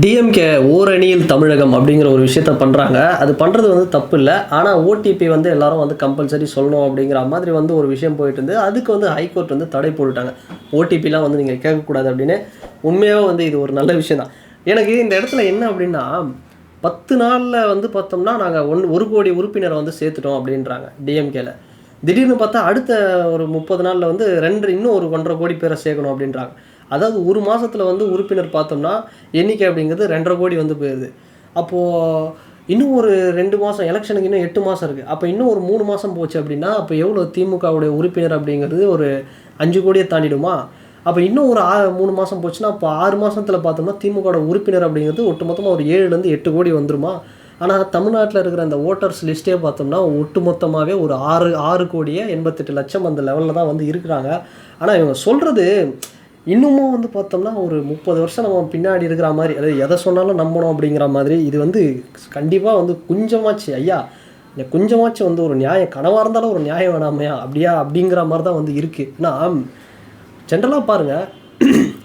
DMK ஓரணியில் தமிழகம் அப்படிங்கிற ஒரு விஷயத்த பண்ணுறாங்க அது பண்ணுறது வந்து தப்பு இல்லை ஆனால் ஓடிபி வந்து எல்லாரும் வந்து கம்பல்சரி சொல்லணும் அப்படிங்கிற மாதிரி வந்து ஒரு விஷயம் போயிட்டு இருந்து அதுக்கு வந்து ஹைகோர்ட் வந்து தடை போட்டுட்டாங்க. ஓடிபிலாம் வந்து நீங்கள் கேட்கக்கூடாது அப்படின்னு. உண்மையாக வந்து இது ஒரு நல்ல விஷயம் தான். எனக்கு இந்த இடத்துல என்ன அப்படின்னா பத்து நாளில் வந்து பார்த்தோம்னா நாங்கள் ஒன் ஒரு கோடி உறுப்பினரை வந்து சேர்த்துட்டோம் அப்படின்றாங்க டிஎம்கேல திடீர்னு பார்த்தா அடுத்த ஒரு முப்பது நாளில் வந்து ரெண்டு இன்னும் ஒரு ஒன்றரை கோடி பேரை சேர்க்கணும் அப்படின்றாங்க. அதாவது ஒரு மாதத்தில் வந்து உறுப்பினர் பார்த்தோம்னா எண்ணிக்கை அப்படிங்கிறது ரெண்டரை கோடி வந்து போயிடுது அப்போது இன்னும் ஒரு ரெண்டு மாதம் எலெக்ஷனுக்கு இன்னும் எட்டு மாதம் இருக்குது அப்போ இன்னும் ஒரு மூணு மாதம் போச்சு அப்படின்னா அப்போ எவ்வளோ திமுகவுடைய உறுப்பினர் அப்படிங்கிறது ஒரு அஞ்சு கோடியை தாண்டிடுமா? அப்போ இன்னும் ஒரு ஆ மூணு மாதம் போச்சுன்னா அப்போ ஆறு மாதத்தில் பார்த்தோம்னா திமுகவோட உறுப்பினர் அப்படிங்கிறது ஒட்டுமொத்தமாக ஒரு ஏழுலேருந்து எட்டு கோடி வந்துருமா? ஆனால் தமிழ்நாட்டில் இருக்கிற அந்த ஓட்டர்ஸ் லிஸ்ட்டே பார்த்தோம்னா ஒட்டுமொத்தமாகவே ஒரு ஆறு ஆறு கோடியே எண்பத்தெட்டு லட்சம் அந்த லெவலில் தான் வந்து இருக்கிறாங்க. ஆனால் இவங்க சொல்கிறது இன்னமும் வந்து பார்த்தோம்னா ஒரு முப்பது வருஷம் நம்ம பின்னாடி இருக்கிற மாதிரி அதாவது எதை சொன்னாலும் நம்பணும் அப்படிங்கிற மாதிரி இது வந்து கண்டிப்பாக வந்து கொஞ்சமாச்சு ஐயா. இந்த கொஞ்சமாச்சும் வந்து ஒரு நியாயம் கனவாக இருந்தாலும் ஒரு நியாயம் வேணாமையா அப்படியா அப்படிங்கிற மாதிரி தான் வந்து இருக்குது ஏன்னா ஜென்ரலாக பாருங்கள்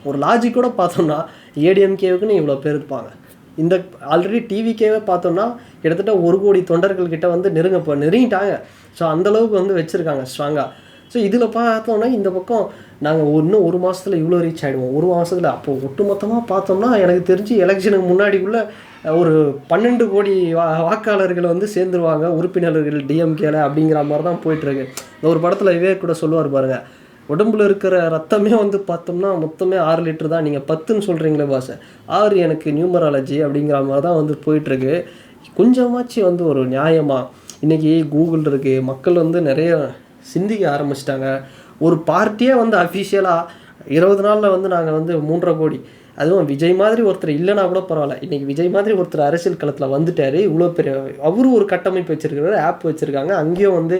ஒரு லாஜிக்கோட பார்த்தோம்னா ஏடிஎம்கேவுக்குன்னு இவ்வளோ பேர் இருப்பாங்க. இந்த ஆல்ரெடி டிவிக்கேவே பார்த்தோம்னா கிட்டத்தட்ட ஒரு கோடி தொண்டர்கள் கிட்ட வந்து நெருங்க இப்போ நெருங்கிட்டாங்க. ஸோ அந்தளவுக்கு வந்து வச்சுருக்காங்க ஸ்ட்ராங்காக ஸோ இதில் பார்த்தோம்னா இந்த பக்கம் நாங்கள் இன்னும் ஒரு மாதத்தில் இவ்வளோ ரீச் ஆகிடுவோம் ஒரு மாதத்தில் அப்போது ஒட்டுமொத்தமாக பார்த்தோம்னா எனக்கு தெரிஞ்சு எலெக்ஷனுக்கு முன்னாடிக்குள்ளே ஒரு பன்னெண்டு கோடி வா வாக்காளர்கள் வந்து சேர்ந்துருவாங்க உறுப்பினர்கள் டிஎம்கேல அப்படிங்கிற மாதிரி தான் போயிட்டுருக்கு. இந்த ஒரு படத்தில் இவே கூட சொல்லுவார் பாருங்கள் உடம்புல இருக்கிற ரத்தமே வந்து பார்த்தோம்னா மொத்தமே ஆறு லிட்டர் தான். நீங்கள் பத்துன்னு சொல்கிறீங்களே பாச ஆறு எனக்கு நியூமராலஜி அப்படிங்கிற மாதிரி தான் வந்து போயிட்டுருக்கு. கொஞ்சமாச்சு வந்து ஒரு நியாயமாக இன்றைக்கி கூகுள் இருக்குது மக்கள் வந்து நிறைய சிந்திக்க ஆரம்பிச்சிட்டாங்க. ஒரு பார்ட்டியே வந்து அஃபிஷியலாக இருபது நாளில் வந்து நாங்கள் வந்து மூன்றரை கோடி. அதுவும் விஜய் மாதிரி ஒருத்தர் இல்லைனா கூட பரவாயில்ல. இன்றைக்கி விஜய் மாதிரி ஒருத்தர் அரசியல் களத்தில் வந்துட்டார் இவ்வளோ பெரிய அவரும் ஒரு கட்டமைப்பு வச்சுருக்கிறாரு ஆப் வச்சுருக்காங்க. அங்கேயும் வந்து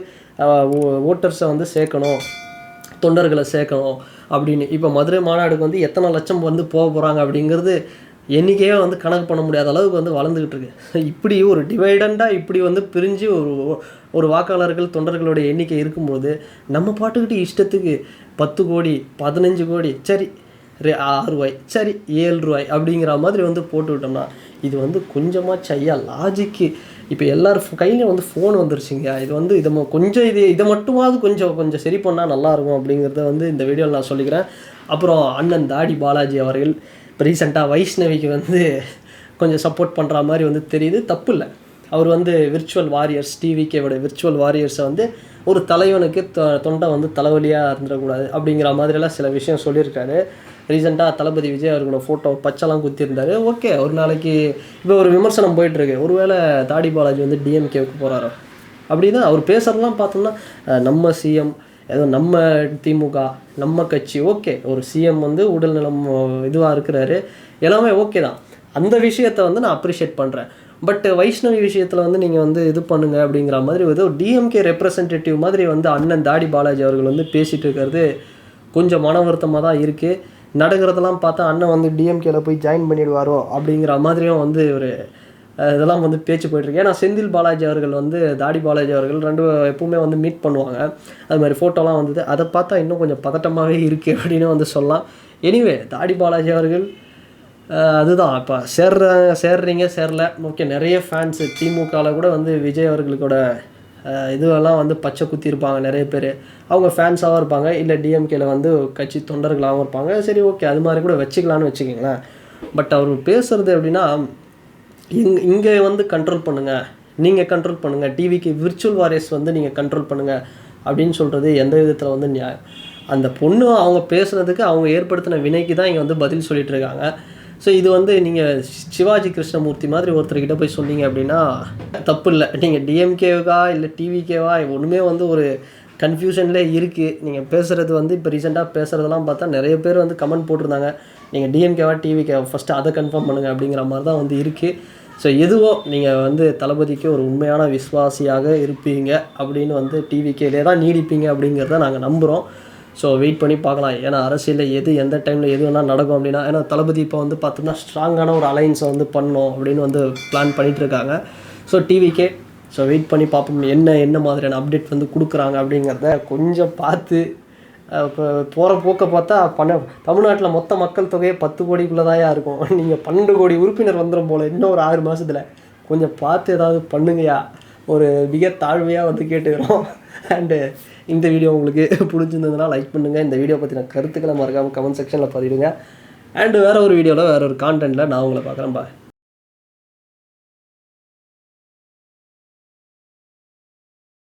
ஓட்டர்ஸை வந்து சேர்க்கணும் தொண்டர்களை சேர்க்கணும் அப்படின்னு. இப்போ மதுரை மாநாடுக்கு வந்து எத்தனை லட்சம் வந்து போக போகிறாங்க அப்படிங்கிறது எண்ணிக்கையே வந்து கணக்கு பண்ண முடியாத அளவுக்கு வந்து வளர்ந்துக்கிட்டு இருக்கு. இப்படி ஒரு டிவைடண்டாக இப்படி வந்து பிரிஞ்சு ஒரு ஒரு வாக்காளர்கள் தொண்டர்களுடைய எண்ணிக்கை இருக்கும்போது நம்ம பாட்டுக்கிட்டு இஷ்டத்துக்கு பத்து கோடி பதினஞ்சு கோடி சரி ரெ ஆறு ரூபாய் சரி ஏழு ரூபாய் அப்படிங்கிற மாதிரி வந்து போட்டு விட்டோம்னா இது வந்து கொஞ்சமாக ஐயா லாஜிக்கு இப்போ எல்லார் கையிலையும் வந்து ஃபோன் வந்துருச்சுங்க. இது வந்து இதை கொஞ்சம் இது இதை மட்டுமாவது கொஞ்சம் கொஞ்சம் சரி பண்ணால் நல்லாயிருக்கும் அப்படிங்கிறத வந்து இந்த வீடியோவில் நான் சொல்லிக்கிறேன். அப்புறம் அண்ணன் தாடி பாலாஜி அவர்கள் இப்போ ரீசெண்டாக வைஷ்ணவிக்கு வந்து கொஞ்சம் சப்போர்ட் பண்ணுற மாதிரி வந்து தெரியுது. தப்பு இல்லை. அவர் வந்து விர்ச்சுவல் வாரியர்ஸ் டிவிகேவோட விர்ச்சுவல் வாரியர்ஸை வந்து ஒரு தலைவனுக்கு தொ- தொண்டை வந்து தலைவலியாக இருந்துடக்கூடாது அப்படிங்கிற மாதிரிலாம் சில விஷயம் சொல்லியிருக்காரு. ரீசெண்டாக தளபதி விஜய் அவர்களோட ஃபோட்டோ பச்சைலாம் குத்திருந்தாரு ஓகே ஒரு நாளைக்கு இப்போ ஒரு விமர்சனம் போயிட்டுருக்கு. ஒருவேளை தாடி பாலாஜி வந்து டிஎம்கேவுக்கு போகிறாரோ அப்படின்னா அவர் பேசுகிறதெல்லாம் பார்த்தோம்னா நம்ம சிஎம் ஏதோ நம்ம திமுக நம்ம கட்சி ஓகே ஒரு சிஎம் வந்து உடல்நலம் இதுவாக இருக்கிறாரு. எல்லாமே ஓகே தான். அந்த விஷயத்தை வந்து நான் அப்ரிஷியேட் பண்ணுறேன் பட் வைஷ்ணவி விஷயத்தில் வந்து நீங்கள் வந்து இது பண்ணுங்க அப்படிங்கிற மாதிரி ஏதோ டிஎம்கே ரெப்ரசன்டேட்டிவ் மாதிரி வந்து அண்ணன் தாடி பாலாஜி அவர்கள் வந்து பேசிகிட்டு இருக்கிறது கொஞ்சம் மன வருத்தமாக தான் இருக்குது நடக்கிறதெல்லாம் பார்த்தா அண்ணன் வந்து டிஎம்கேல போய் ஜாயின் பண்ணிடுவாரோ அப்படிங்கிற மாதிரியும் வந்து ஒரு இதெல்லாம் வந்து பேச்சு போயிட்டுருக்கு ஏன்னா செந்தில் பாலாஜி அவர்கள் வந்து தாடி பாலாஜி அவர்கள் ரெண்டு எப்பவுமே வந்து மீட் பண்ணுவாங்க. அது மாதிரி ஃபோட்டோலாம் வந்தது. அதை பார்த்தா இன்னும் கொஞ்சம் பதட்டமாகவே இருக்குது அப்படின்னு வந்து சொல்லலாம். எனிவே தாடி பாலாஜி அவர்கள் அதுதான். இப்போ சேர்ற சேர்றீங்க சேரல. ஓகே நிறைய ஃபேன்ஸு திமுகவில் கூட வந்து விஜய் அவர்களுக்கோட இதுவெல்லாம் வந்து பச்சை குத்தி இருப்பாங்க நிறைய பேர். அவங்க ஃபேன்ஸாகவும் இருப்பாங்க. இல்லை டிஎம்கேல வந்து கட்சி தொண்டர்களாகவும் இருப்பாங்க. சரி ஓகே அது மாதிரி கூட வச்சுக்கலான்னு வச்சுக்கோங்களேன். பட் அவர் பேசுறது எப்படின்னா இங் இங்கே வந்து கண்ட்ரோல் பண்ணுங்கள் நீங்கள் கண்ட்ரோல் பண்ணுங்கள் டிவிக்கு விர்ச்சுவல் வாரியர்ஸ் வந்து நீங்கள் கண்ட்ரோல் பண்ணுங்கள் அப்படின்னு சொல்கிறது எந்த விதத்தில் வந்து நியாயம்? அந்த பொண்ணு அவங்க பேசுனதுக்கு அவங்க ஏற்படுத்தின வினைக்கு தான் இங்கே வந்து பதில் சொல்லிகிட்டு இருக்காங்க. ஸோ இது வந்து நீங்கள் சிவாஜி கிருஷ்ணமூர்த்தி மாதிரி ஒருத்தர்கிட்ட போய் சொன்னீங்க அப்படின்னா தப்பு இல்லை நீங்கள் டிஎம்கேவா இல்லை டிவிகேவா ஒன்றுமே வந்து ஒரு கன்ஃபியூஷன்லேயே இருக்குது நீங்கள் பேசுகிறது வந்து இப்போ ரீசெண்டாக பேசுகிறதெல்லாம் பார்த்தா நிறைய பேர் வந்து கமெண்ட் போட்டிருந்தாங்க. நீங்கள் டிஎம்கேவா டிவிகேவா ஃபஸ்ட்டு அதை கன்ஃபார்ம் பண்ணுங்கள் அப்படிங்கிற மாதிரி தான் வந்து இருக்குது ஸோ எதுவோ நீங்கள் வந்து தளபதிக்கு ஒரு உண்மையான விசுவாசியாக இருப்பீங்க அப்படின்னு வந்து டிவிக்கேலே தான் நீடிப்பீங்க அப்படிங்கிறத நாங்கள் நம்புகிறோம் ஸோ வெயிட் பண்ணி பார்க்கலாம். ஏன்னா அரசியலில் எது எந்த டைமில் எது வேணால் நடக்கும் அப்படின்னா ஏன்னா தளபதி இப்போ வந்து பார்த்தோம்னா ஸ்ட்ராங்கான ஒரு அலைன்ஸை வந்து பண்ணணும் அப்படின்னு வந்து பிளான் பண்ணிகிட்ருக்காங்க இருக்காங்க. ஸோ டிவிக்கே ஸோ வெயிட் பண்ணி பார்ப்போம். என்ன என்ன மாதிரியான அப்டேட் வந்து கொடுக்குறாங்க அப்படிங்கிறத கொஞ்சம் பார்த்து இப்போ போகிற போக்கை பார்த்தா பண்ண தமிழ்நாட்டில் மொத்த மக்கள் தொகையே பத்து கோடிக்குள்ளே தான் இருக்கும். நீங்கள் பன்னெண்டு கோடி உறுப்பினர் வந்துடும் போல் இன்னும் ஒரு ஆறு மாதத்தில் கொஞ்சம் பார்த்து ஏதாவது பண்ணுங்கயா ஒரு மிக தாழ்மையாக வந்து கேட்டுக்கிறோம். அண்டு இந்த வீடியோ உங்களுக்கு பிடிச்சிருந்ததுன்னா லைக் பண்ணுங்கள் இந்த வீடியோ பற்றின கருத்துக்களை மறக்காமல் கமெண்ட் செக்ஷனில் பதிவிடுங்க. அண்டு வேறு ஒரு வீடியோவில் வேறு ஒரு கான்டென்ட்டில் நான் உங்களை பார்க்குறேன் பாய்